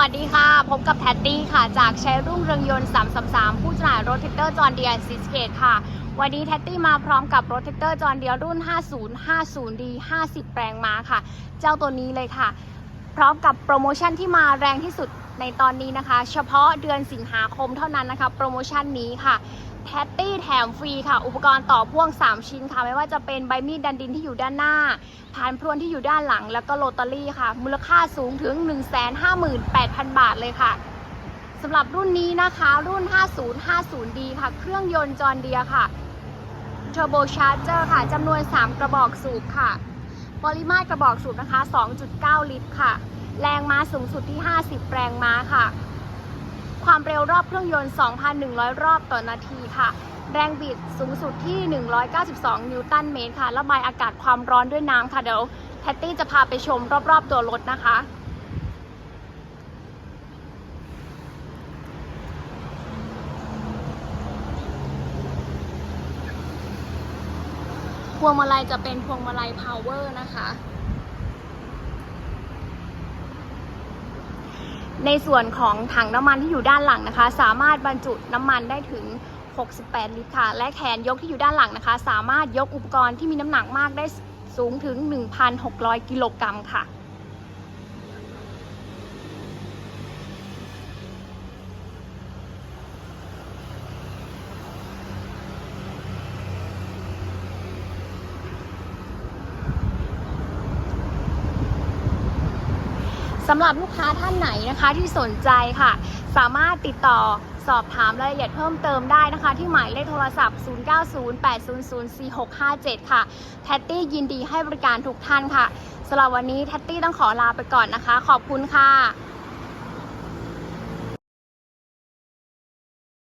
วัสดีค่ะ พบกับแพตตี้ค่ะ จากใช้รุ่งเรืองยนต์ 333 ผู้จำหน่ายรถแท็กเตอร์จอห์นเดียร์ซิสเกตค่ะ วันนี้แทตตี้มาพร้อมกับรถแท็กเตอร์จอห์นเดียร์รุ่น 5050D 50แรงม้าค่ะ เจ้าตัวนี้เลยค่ะ พร้อมกับโปรโมชั่นที่มาแรงที่สุด ในตอนนี้นะคะ เฉพาะเดือนสิงหาคมเท่านั้นนะคะ โปรโมชั่นนี้ค่ะแทตตี้แถมฟรีค่ะ อุปกรณ์ต่อพ่วง 3 ชิ้นค่ะ ไม่ว่าจะเป็นใบมีดดันดินที่อยู่ด้านหน้า ผ่านพรวนที่อยู่ด้านหลัง แล้วก็โรตารี่ค่ะ มูลค่าสูงถึง 158,000 บาทเลยค่ะสำหรับรุ่นนี้นะคะรุ่น 5050D ค่ะ เครื่องยนต์จอร์นเดียค่ะ Turbo Charger ค่ะจำนวน 3 กระบอกสูบค่ะ ปริมาตรกระบอกสูบนะคะ 2.9 ลิตรค่ะ แรงม้าสูงสุดที่ 50 แรงม้าค่ะ ความเร็วรอบเครื่องยนต์ 2,100 รอบต่อนาทีค่ะ แรงบิดสูงสุดที่ 192 นิวตันเมตรค่ะ ระบายอากาศความร้อนด้วยน้ำค่ะเดี๋ยวแพตตี้จะพาไปชมรอบๆตัวรถนะคะพวงมาลัยจะเป็นพวงมาลัยพาวเวอร์นะคะ ในส่วนของถังน้ำมันที่อยู่ด้านหลังนะคะ สามารถบรรจุน้ำมันได้ถึง 68 ลิตรค่ะ และแขนยกที่อยู่ด้านหลังนะคะ สามารถยกอุปกรณ์ที่มีน้ำหนักมากได้สูงถึง 1,600 กิโลกรัมค่ะ สำหรับลูกค้าท่านไหนนะคะที่สนใจค่ะ สามารถติดต่อสอบถามรายละเอียดเพิ่มเติมได้นะคะ ที่หมายเลขโทรศัพท์ 0908004657 ค่ะ แทตตี้ยินดีให้บริการทุกท่านค่ะสำหรับวันนี้แทตตี้ต้องขอลาไปก่อนนะคะ ขอบคุณค่ะ